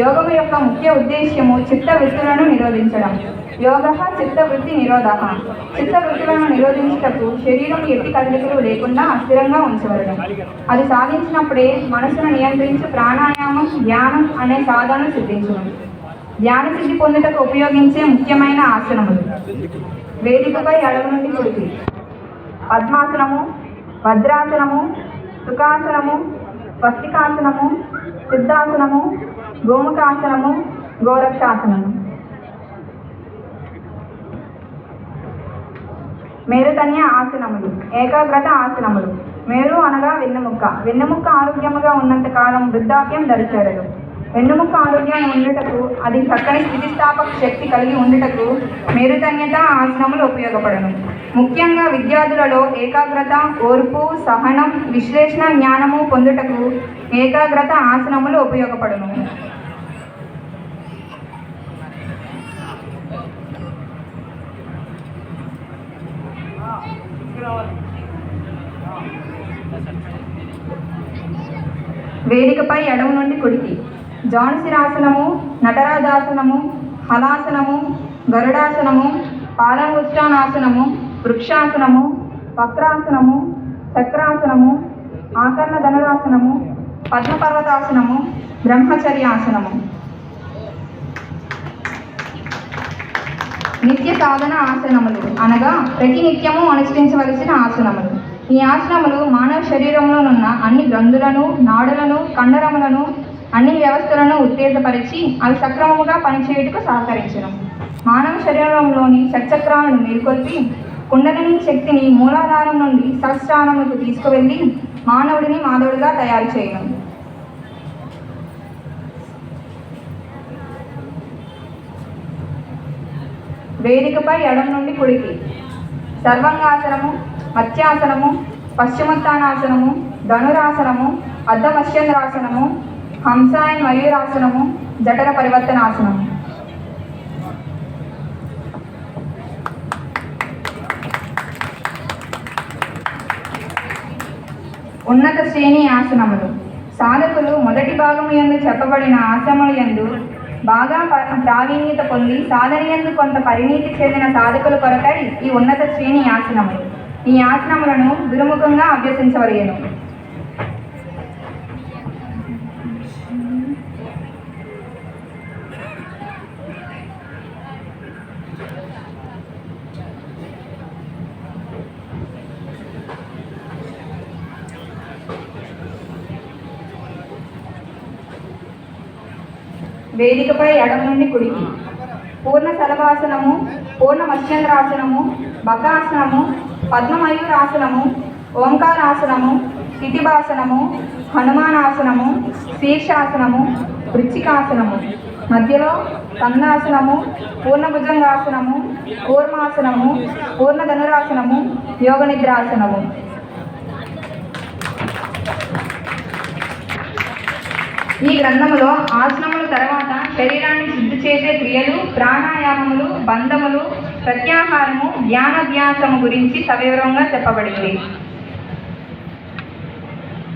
యోగము యొక్క ముఖ్య ఉద్దేశ్యము చిత్త వృత్తులను నిరోధించడం. యోగ చిత్త వృత్తి నిరోధ. చిత్త వృత్తులను నిరోధించుటకు శరీరం ఎట్టి కదలికలు లేకుండా అస్థిరంగా ఉంచవలడం అది సాధించినప్పుడే మనసును నియంత్రించి ప్రాణాయామం ధ్యానం అనే సాధనను సిద్ధించడం ధ్యాన సిద్ధి పొందుటకు ఉపయోగించే ముఖ్యమైన ఆసనములు. వేదికపై అడవి నుండి కుడికి పద్మాసనము వజ్రాసనము సుఖాసనము స్వస్తికాసనము సిద్ధాసనము గోముఖాసనము గోరక్షాసనము. మేరుతన్య ఆసనములు ఏకాగ్రత ఆసనములు. మేరు అనగా వెన్నెముక్క వెన్నెముక్క ఆరోగ్యముగా ఉన్నంత కాలం వృద్ధాప్యం దరిచేరదు వెన్నుముక ఆరోగ్యాన్ని ఉండుటకు అది చక్కని స్థితిస్థాపక శక్తి కలిగి ఉండుటకు మేరుతన్యత ఆసనములు ఉపయోగపడను. ముఖ్యంగా విద్యార్థులలో ఏకాగ్రత ఓర్పు సహనం విశ్లేషణ జ్ఞానము పొందుటకు ఏకాగ్రత ఆసనములు ఉపయోగపడును. వేదికపై ఎడమ నుండి కుడికి. జాన్సిరాసనము నటరాజాసనము హలాసనము గరుడాసనము పాలంగుష్టానాసనము వృక్షాసనము వక్రాసనము చక్రాసనము ఆకర్ణ ధనురాసనము పద్మపర్వతాసనము బ్రహ్మచర్యాసనము. నిత్య సాధన ఆసనములు అనగా ప్రతి నిత్యము అనుష్ఠించవలసిన ఆసనములు. ఈ ఆసనములు మానవ శరీరంలోనున్న అన్ని గ్రంథులను నాడులను కండరములను అన్ని వ్యవస్థలను ఉత్తేజపరిచి అవి సక్రమముగా పనిచేయుటకు సహకరించను. మానవ శరీరంలోని షట్చక్రాలను మేల్కొల్పి కుండలిని శక్తిని మూలాధారం నుండి సహస్రానములకు తీసుకువెళ్ళి మానవుడిని మాధవుడిగా తయారు చేయను. వేదికపై ఎడం నుండి కుడికి సర్వంగాసనము మత్స్యాసనము పశ్చిమోత్తానాసనము ధనురాసనము అర్ధమశ్చంద్రాసనము హంసాయన్ మయూరాసనము జఠర పరివర్తనాసనము ఉన్నత శ్రేణి ఆసనములు. సాధకులు మొదటి భాగము యందు చెప్పబడిన ఆసనములు యందు బాగా ప్రావీణ్యత పొంది సాధన ఎందు కొంత పరిణీతి చెందిన సాధకుల కొరకై ఈ ఉన్నత శ్రేణి ఆసనములు. ఈ ఆసనములను దుర్ముఖంగా అభ్యసించవలయను వేదికపై ఎడమ నుండి కుడికి. పూర్ణ సలభాసనము పూర్ణ మత్స్యంద్రాసనము బకాసనము పద్మమయూరాసనము ఓంకారాసనము స్థితిభాసనము హనుమానాసనము శీర్షాసనము వృచ్చికాసనము. మధ్యలో కందాసనము పూర్ణభుజంగాసనము కూర్మాసనము పూర్ణ ధనురాసనము యోగనిద్రాసనము. ఈ గ్రంథములో ఆసనముల తర్వాత శరీరాన్ని శుద్ధి చేసే క్రియలు ప్రాణాయామములు బంధములు ప్రత్యాహారము ధ్యానాభ్యాసము గురించి సవివరంగా చెప్పబడింది.